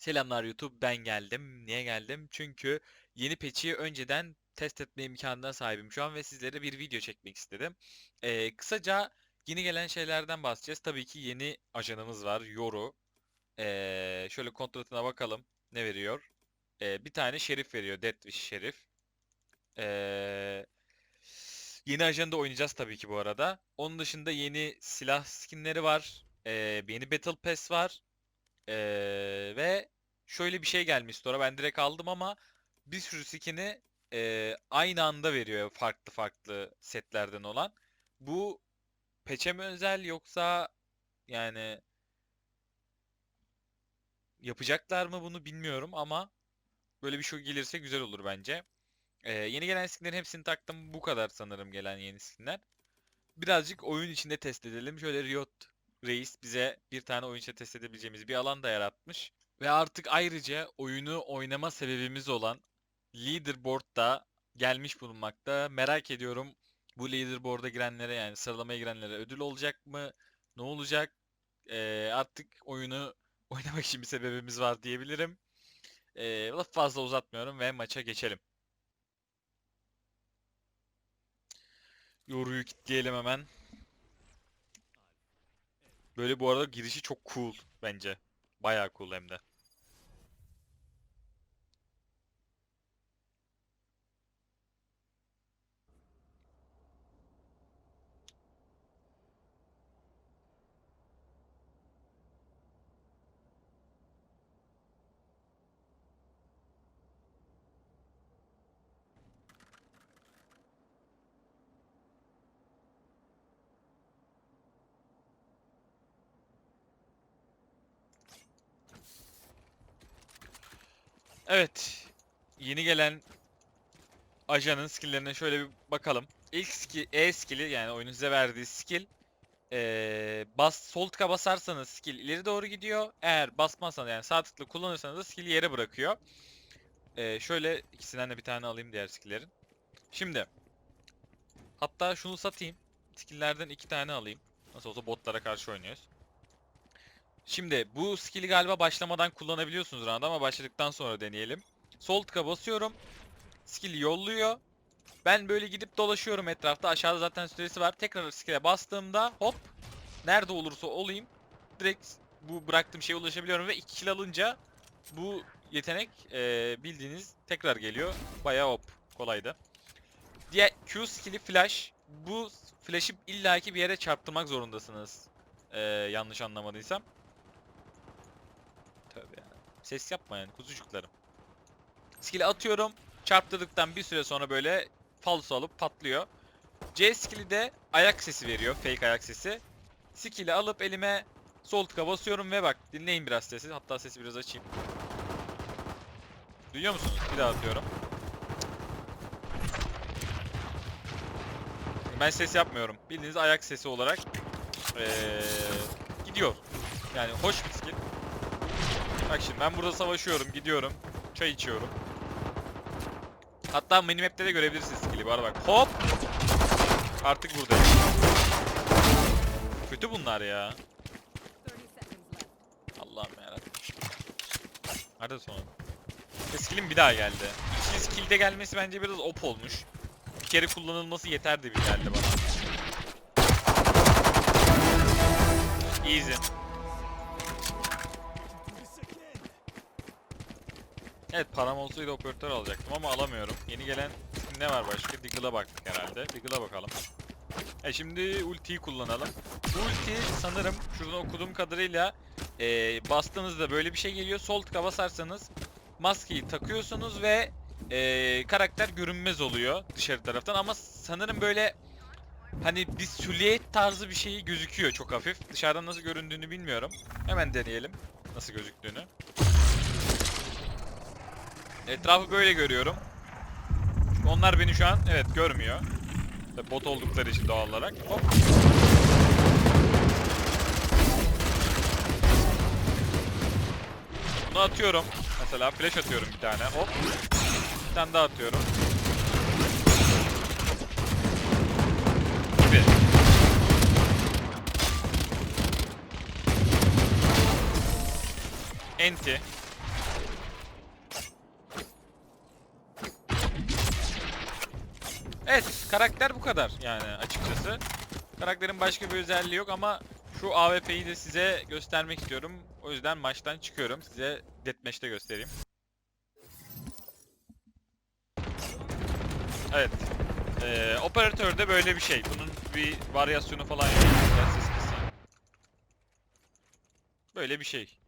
Selamlar YouTube, ben geldim. Niye geldim? Çünkü yeni patch'i önceden test etme imkanına sahibim şu an ve sizlere bir video çekmek istedim. Ee, kısaca yeni gelen şeylerden bahsedeceğiz. Tabii ki yeni ajanımız var, Yoru. Ee, şöyle kontratına bakalım. Ne veriyor? Ee, bir tane şerif veriyor, Deathwish şerif. Ee, yeni ajanı da oynayacağız tabii ki bu arada. Onun dışında yeni silah skinleri var. Ee, yeni Battle Pass var. Ee, ve şöyle bir şey gelmiş store'a. Ben direkt aldım ama bir sürü skin'i e, aynı anda veriyor farklı farklı setlerden olan. Bu patch'e mi özel yoksa yani yapacaklar mı bunu bilmiyorum ama böyle bir şey gelirse güzel olur bence. Ee, yeni gelen skinlerin hepsini taktım. Bu kadar sanırım gelen yeni skinler. Birazcık oyun içinde test edelim. Şöyle Riot Reis bize bir tane oyun içinde test edebileceğimiz bir alan da yaratmış. Ve artık ayrıca oyunu oynama sebebimiz olan Leaderboard da gelmiş bulunmakta. Merak ediyorum bu Leaderboard'a girenlere yani sıralamaya girenlere ödül olacak mı? Ne olacak? Ee, artık oyunu oynamak için bir sebebimiz var diyebilirim. Ee, laf fazla uzatmıyorum ve maça geçelim. Yoruyu kilitleyelim hemen. Böyle bu arada girişi çok cool bence. Bayağı cool hem de. Evet. Yeni gelen ajanın skill'lerine şöyle bir bakalım. İlk skill, E skill'i yani oyunun size verdiği skill. Ee, bas, sol tıka basarsanız skill ileri doğru gidiyor. Eğer basmazsanız yani sağ tıkla kullanırsanız da skill yere bırakıyor. Ee, şöyle ikisinden de bir tane alayım diğer skill'lerin. Şimdi. Hatta şunu satayım. Skill'lerden iki tane alayım. Nasıl olsa botlara karşı oynuyoruz. Şimdi bu skill'i galiba başlamadan kullanabiliyorsunuz round'da ama başladıktan sonra deneyelim. Sol tıka basıyorum. Skill yolluyor. Ben böyle gidip dolaşıyorum etrafta. Aşağıda zaten süresi var. Tekrar skill'e bastığımda hop nerede olursa olayım direkt bu bıraktığım şeye ulaşabiliyorum ve 2 kill alınca bu yetenek eee, bildiğiniz tekrar geliyor. Bayağı hop kolaydı. Diğer Q skill'i flash. Bu flash'ı illaki bir yere çarptırmak zorundasınız. Eee, yanlış anlamadıysam. Ses yapma yani kuzucuklarım. Skill'i atıyorum. Çarptırdıktan bir süre sonra böyle falso alıp patlıyor. C skill'i de ayak sesi veriyor. Fake ayak sesi. Skill'i alıp elime sol tıka basıyorum ve bak dinleyin biraz sesi. Hatta sesi biraz açayım. Duyuyor musunuz? Bir daha atıyorum. Ben ses yapmıyorum. Bildiğiniz ayak sesi olarak eee, gidiyor. Yani hoş bir skill. Bak şimdi ben burada savaşıyorum, gidiyorum. Çay içiyorum. Hatta minimap'te de görebilirsiniz skill'i. Arada bak hop. Artık buradayım. Kötü bunlar ya. 30 seconds left. Allah'ım yarabbim. Nerede sonra? Ve skill'in bir daha geldi. İkinci skill'de gelmesi bence biraz op olmuş. Bir kere kullanılması yeterdi bir geldi bana. Easy. Evet param olsaydı operatör alacaktım ama alamıyorum. Yeni gelen ne var başka? Diggle'a baktık herhalde. Diggle'a bakalım. E şimdi ultiyi kullanalım. Bu ulti sanırım şuradan okuduğum kadarıyla e, bastığınızda böyle bir şey geliyor. Sol tıka basarsanız maskeyi takıyorsunuz ve e, karakter görünmez oluyor dışarı taraftan ama sanırım böyle hani bir süliyet tarzı bir şey gözüküyor çok hafif. Dışarıdan nasıl göründüğünü bilmiyorum. Hemen deneyelim nasıl gözüktüğünü. Etrafı böyle görüyorum. Çünkü onlar beni şu an evet görmüyor. Tabii bot oldukları için doğal olarak. Hop. Bunu atıyorum. Mesela flash atıyorum bir tane. Hop. Bir tane daha atıyorum. Gibi. Enti. Evet, karakter bu kadar yani açıkçası. Karakterin başka bir özelliği yok ama şu AWP'yi de size göstermek istiyorum. O yüzden maçtan çıkıyorum. Size Deathmatch'te göstereyim. Evet. Ee, operatörde böyle bir şey. Bunun bir varyasyonu falan yok. Böyle bir şey.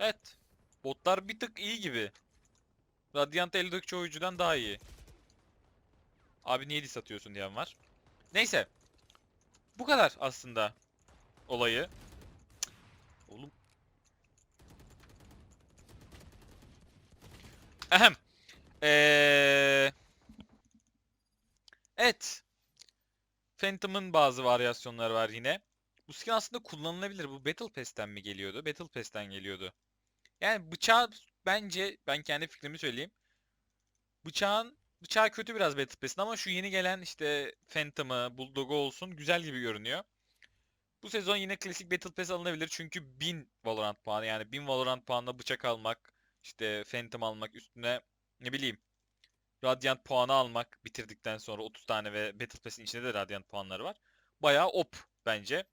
Evet. Botlar bir tık iyi gibi. Radiant eldeki oyuncudan daha iyi. Abi niye diss atıyorsun diyen var. Neyse. Bu kadar aslında olayı. Oğlum. Ahem. Ee... Evet. Phantom'ın bazı varyasyonları var yine. Bu skin aslında kullanılabilir. Bu Battle Pass'ten mi geliyordu? Battle Pass'ten geliyordu. Yani bıçağı bence ben kendi fikrimi söyleyeyim. Bıçağın bıçağı kötü biraz Battle ama şu yeni gelen işte Phantom'ı, Bulldog'u olsun güzel gibi görünüyor. Bu sezon yine klasik Battle alınabilir çünkü 1000 Valorant puanı yani 1000 Valorant puanla bıçak almak, işte Phantom almak üstüne ne bileyim Radiant puanı almak bitirdikten sonra 30 tane ve Battle Pass'in içinde de Radiant puanları var. Bayağı op bence.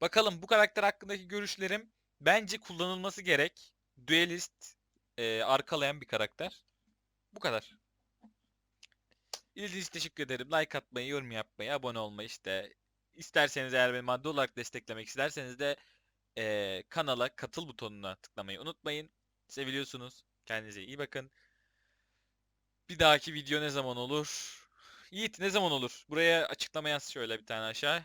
Bakalım bu karakter hakkındaki görüşlerim bence kullanılması gerek. Duelist e, arkalayan bir karakter. Bu kadar. İzlediğiniz için teşekkür ederim. Like atmayı, yorum yapmayı, abone olmayı işte. İsterseniz eğer beni maddi olarak desteklemek isterseniz de e, kanala katıl butonuna tıklamayı unutmayın. Seviliyorsunuz. Kendinize iyi bakın. Bir dahaki video ne zaman olur? Yiğit ne zaman olur? Buraya açıklama yaz şöyle bir tane aşağı.